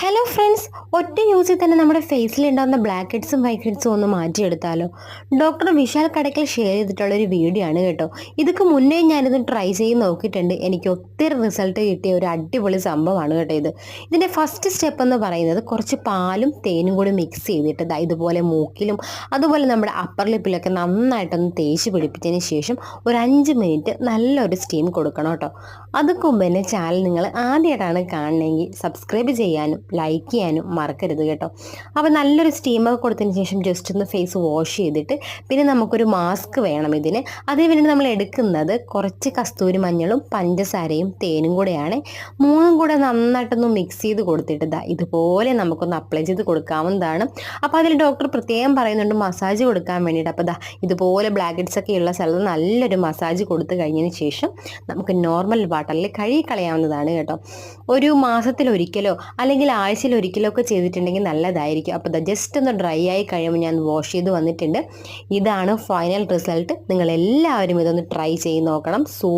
Hello friends ഒറ്റ യൂസിൽ തന്നെ നമ്മുടെ ഫേസിൽ ഉണ്ടാകുന്ന ബ്ലാക്ക് ഹെഡ്സും വൈറ്റ് ഹെഡ്സും ഒന്ന് മാറ്റിയെടുത്താലോ. ഡോക്ടർ വിശാൽ കടക്കൽ ഷെയർ ചെയ്തിട്ടുള്ള ഒരു വീഡിയോ ആണ് കേട്ടോ. ഇതൊക്കെ മുന്നേ ഞാനിത് ട്രൈ ചെയ്ത് നോക്കിയിട്ടുണ്ട്. എനിക്ക് ഒത്തിരി റിസൾട്ട് കിട്ടിയ ഒരു അടിപൊളി സംഭവമാണ് കേട്ടോ ഇത്. ഇതിന്റെ ഫസ്റ്റ് സ്റ്റെപ്പ് എന്ന് പറയുന്നത് കുറച്ച് പാലും തേനും കൂടി മിക്സ് ചെയ്തിട്ട് ഇതുപോലെ മൂക്കിലും അതുപോലെ നമ്മുടെ അപ്പർ ലിപ്പിലൊക്കെ നന്നായിട്ടൊന്ന് തേച്ച് പിടിപ്പിച്ചതിന് ശേഷം ഒരു അഞ്ച് മിനിറ്റ് നല്ലൊരു സ്റ്റീം കൊടുക്കണം കേട്ടോ. അതൊക്കെ മുമ്പ് തന്നെ ചാനൽ നിങ്ങൾ ആദ്യമായിട്ടാണ് കാണണമെങ്കിൽ സബ്സ്ക്രൈബ് ചെയ്യാനും ലൈക്ക് ചെയ്യാനും മറക്കരുത് കേട്ടോ. അപ്പോൾ നല്ലൊരു സ്റ്റീമൊക്കെ കൊടുത്തതിന് ശേഷം ജസ്റ്റ് ഒന്ന് ഫേസ് വാഷ് ചെയ്തിട്ട് പിന്നെ നമുക്കൊരു മാസ്ക് വേണം ഇതിന്. അതിന് വേണ്ടി നമ്മൾ എടുക്കുന്നത് കുറച്ച് കസ്തൂരി മഞ്ഞളും പഞ്ചസാരയും തേനും കൂടെയാണ്. മൂന്നും കൂടെ നന്നായിട്ടൊന്ന് മിക്സ് ചെയ്ത് കൊടുത്തിട്ട് ദാ ഇതുപോലെ നമുക്കൊന്ന് അപ്ലൈ ചെയ്ത് കൊടുക്കാവുന്നതാണ്. അപ്പോൾ അതിൽ ഡോക്ടർ പ്രത്യേകം പറയുന്നുണ്ട് മസാജ് കൊടുക്കാൻ വേണ്ടിയിട്ട്. അപ്പോൾ ദാ ഇതുപോലെ ബ്ലാക്കറ്റ്സ് ഒക്കെ ഉള്ള സ്ഥലത്ത് നല്ലൊരു മസാജ് കൊടുത്തു കഴിഞ്ഞതിന് ശേഷം നമുക്ക് നോർമൽ വാട്ടറിൽ കഴുകി കളയാവുന്നതാണ് കേട്ടോ. ഒരു മാസത്തിലൊരിക്കലോ അല്ലെങ്കിൽ ആഴ്ചയിൽ ഒരിക്കലൊക്കെ ചെയ്തിട്ടുണ്ടെങ്കിൽ നല്ലതായിരിക്കും. അപ്പോൾ ദാ ജസ്റ്റ് ഒന്ന് ഡ്രൈ ആയി കഴിയുമ്പോൾ ഞാൻ വാഷ് ചെയ്ത് വന്നിട്ടുണ്ട്. ഇതാണ് ഫൈനൽ റിസൾട്ട് നിങ്ങളെല്ലാവരും ഇതൊന്ന് ട്രൈ ചെയ്ത് നോക്കണം. സൂ